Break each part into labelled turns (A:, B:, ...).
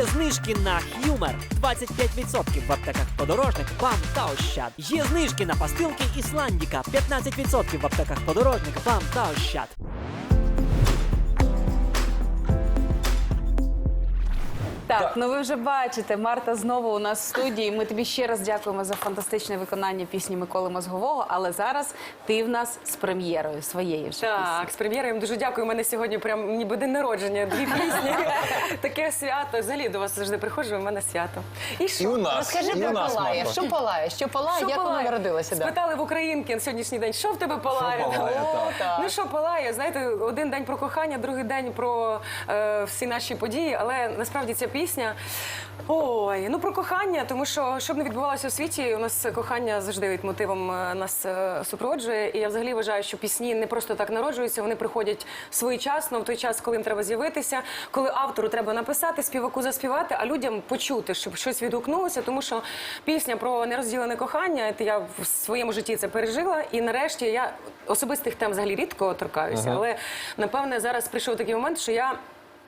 A: Є знижки на Х'юмер 25% в аптеках подорожник, БАМ та Ощад. Є знижки на пастилки Ісландіка 15% в аптеках подорожник, БАМ та Ощад.
B: Так, ну ви вже бачите, Марта знову у нас в студії. Ми тобі ще раз дякуємо за фантастичне виконання пісні Миколи Мозгового. Але зараз ти в нас з прем'єрою своєї вже.
C: Так, з прем'єрою дуже дякую. У мене сьогодні прям ніби день народження, дві пісні. Таке свято. Взагалі до вас завжди приходжу, у мене свято. І що?
D: І у нас,
E: Розкажи
D: і
E: про
D: у нас,
E: Палає.
D: Марко.
E: Що палає? Що палає?
C: Що
E: Як
C: палає?
E: народилося? Да?
C: Спитали в українки на сьогоднішній день, що в тебе палає?
D: Що палає, так.
E: так.
C: Ну що палає? Знаєте, один день про кохання, другий день про е, всі наші події. Але насправді ця пісня. Ой, ну про кохання, тому що щоб не відбувалося у світі, у нас кохання завжди мотивом е, нас е, супроводжує. І я взагалі вважаю, що пісні не просто так народжуються, вони приходять своєчасно, в той час, коли їм треба з'явитися, коли автору треба написати, співаку заспівати, а людям почути, щоб щось відгукнулося, тому що пісня про нерозділене кохання, я в своєму житті це пережила. І нарешті я особистих тем взагалі рідко торкаюся, але напевне зараз прийшов такий момент, що я.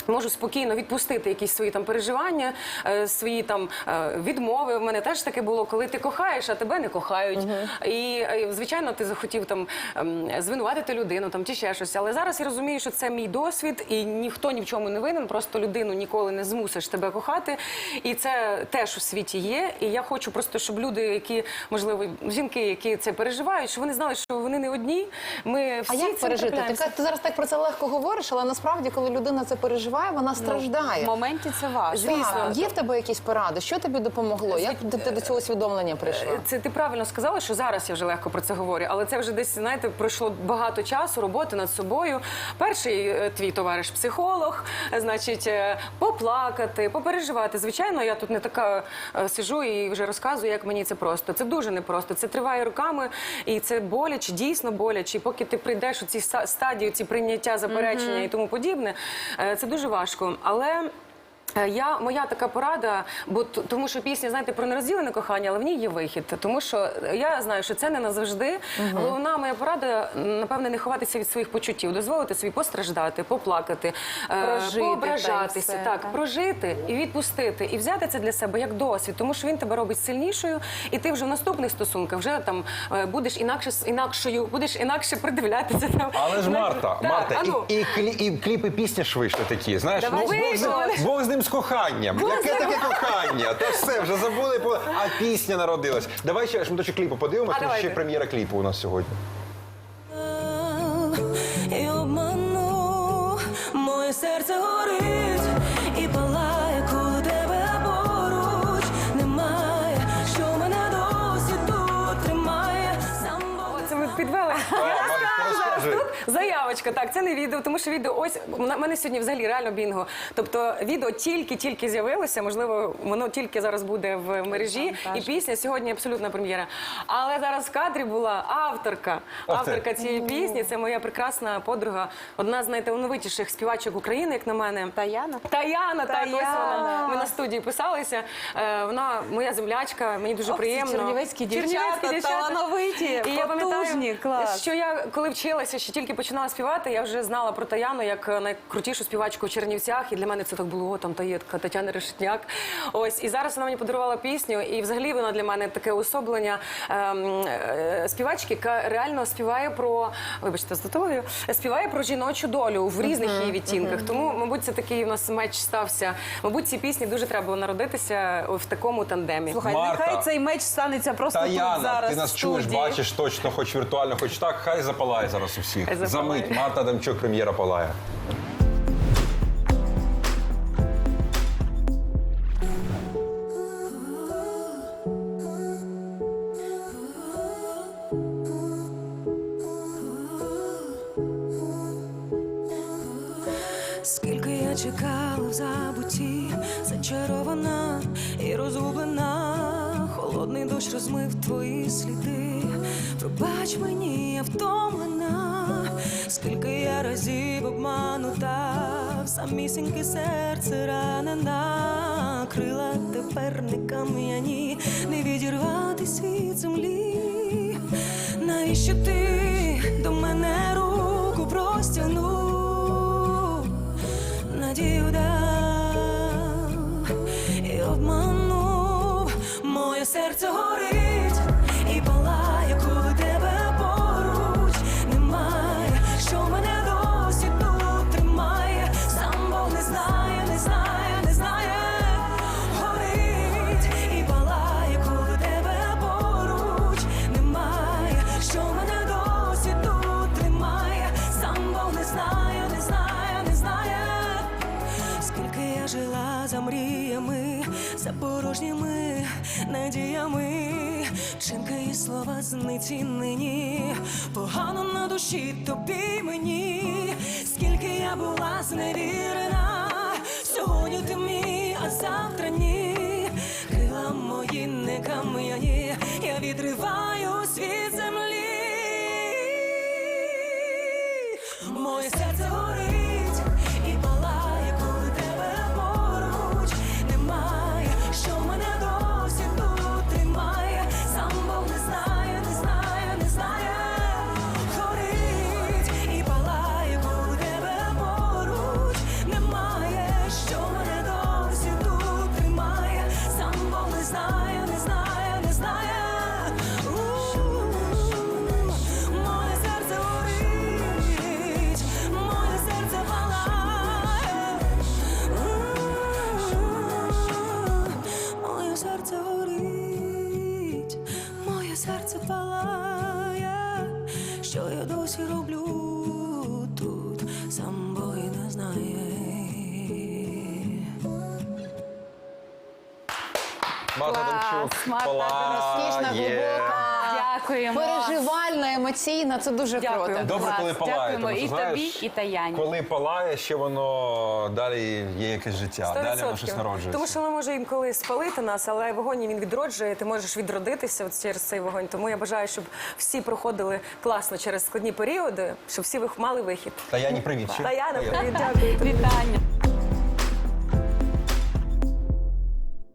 C: Можу спокійно відпустити якісь свої там переживання, е, свої там е, відмови. В мене теж таке було, коли ти кохаєш, а тебе не кохають. І е, звичайно, ти захотів там ем, звинуватити людину там чи ще щось. Але зараз я розумію, що це мій досвід, і ніхто ні в чому не винен. Просто людину ніколи не змусиш тебе кохати. І це теж у світі є. І я хочу просто, щоб люди, які можливо жінки, які це переживають, щоб вони знали, що вони не одні. Ми всі
E: А як пережити? Ти, ти зараз так про це легко говориш, але насправді, коли людина це переживає, вона страждає.
B: В моменті це важко.
E: Так, Є в тебе якісь поради? Що тобі допомогло? Як ти, до цього усвідомлення прийшла?
C: Це ти правильно сказала, що зараз я вже легко про це говорю, але це вже десь знаєте, пройшло багато часу роботи над собою. Перший е, твій товариш психолог, е, значить, е, поплакати, попереживати. Звичайно, я тут не така е, сижу і вже розказую, як мені це просто. Це дуже непросто. Це триває роками, і це боляче, дійсно боляче. І поки ти прийдеш у ці стадії, ці прийняття, заперечення і тому подібне, е, це дуже важко. Але. Е, Я моя така порада, бо тому що пісня, знаєте, про нерозділене кохання, але в ній є вихід. Тому що я знаю, що це не назавжди. Головна моя порада, напевне, не ховатися від своїх почуттів, дозволити собі постраждати, поплакати, е,
B: Прожити
C: поображатися,
B: все,
C: так,
B: так.
C: прожити і відпустити, і взяти це для себе як досвід, тому що він тебе робить сильнішою, і ти вже в наступних стосунках вже там е, будеш інакше з- інакшою, будеш інакше придивлятися. Там.
D: Але ж Марта,
C: Так,
D: Марта,
C: а ну.
D: і, і, клі, і кліпи пісні ж вийшли такі. Знаєш,
C: Давай,
D: ну, Бог, з ним, з коханням. Яке таке кохання? Та все, вже забули, по- а пісня народилась. Давай ще шматочок кліпу подивимося,
C: А,
D: тому що ще
C: давайте.
D: прем'єра кліпу у нас сьогодні.
F: і обману, моє серце горить тут.
C: Так, це не відео, тому що відео ось у мене сьогодні взагалі реально бінго. Тобто відео тільки-тільки з'явилося, можливо, воно тільки зараз буде в мережі. І пісня сьогодні абсолютна прем'єра. Але зараз в кадрі була авторка. Авторка цієї пісні це моя прекрасна подруга, одна з найталановитіших співачок України, як на мене.
B: Таяна?
C: Таяна, так, ось вона. Ми на студії писалися. Е, Вона моя землячка, мені дуже
B: Ох, ці
C: приємно.
B: чернівецькі
C: Чернівецькі
B: дівчата, талановиті,
C: І я
B: потужні,
C: пам'ятаю,
B: клас.
C: що я коли вчилася, ще тільки починала співати, я вже знала про Таяну як е, найкрутішу співачку в Чернівцях. І для мене це так було, о, там та є така Тетяна Решетняк. Ось і зараз вона мені подарувала пісню, і взагалі вона для мене таке особлення ем, е, співачки, яка реально співає про, вибачте, з татовою, співає про жіночу долю в різних її відтінках. Тому, мабуть, це такий у нас меч стався. Мабуть, цій пісні дуже треба було народитися в такому тандемі.
B: Слухай,
D: Марта.
B: нехай цей меч станеться просто тут зараз.
D: ти нас чуєш, бачиш точно, хоч віртуально, хоч так. Хай запалає зараз у всіх. Замить, Марта Демчук, прем'єра палає.
F: Скільки я чекала в забутті, зачарована і розгублена, холодний дощ розмив твої сліди. Пробач мені, я втомлена, скільки я разів обманута, в самісіньке серце ранена, крила тепер не кам'яні, не відірватись від землі. Навіщо ти до мене руку простягнув? надію дав, ти обманув, моє серце горить жила за мріями, за порожніми надіями, чинки і слова знецінені, погано на душі тобі мені, скільки я була зневірена, сьогодні ти мій, а завтра ні. Крила мої не кам'яні, я відриваю світ землі. Моє серце серце я, що я досі роблю тут, сам бой не знає.
D: Марта
B: Клас,
D: Демчук,
B: Марта
E: Розкішна,
D: палає.
E: глибока,
B: Дякуємо.
E: Емоційна. Це дуже
C: Дякую.
E: круто.
D: Добре,
B: Клас.
D: коли палає,
B: Дякуємо
D: тому що,
B: і
D: знаєш,
B: тобі, і Таяні.
D: Коли палає, ще воно далі є якесь життя, далі воно щось народжується.
C: Тому що ми може інколи спалити нас, але вогонь він відроджує. Ти можеш відродитися от через цей вогонь. Тому я бажаю, щоб всі проходили класно через складні періоди, щоб всі вих- мали вихід.
D: Таяні, привіт. ще.
C: Таяна, привіт, дякую.
B: Вітання.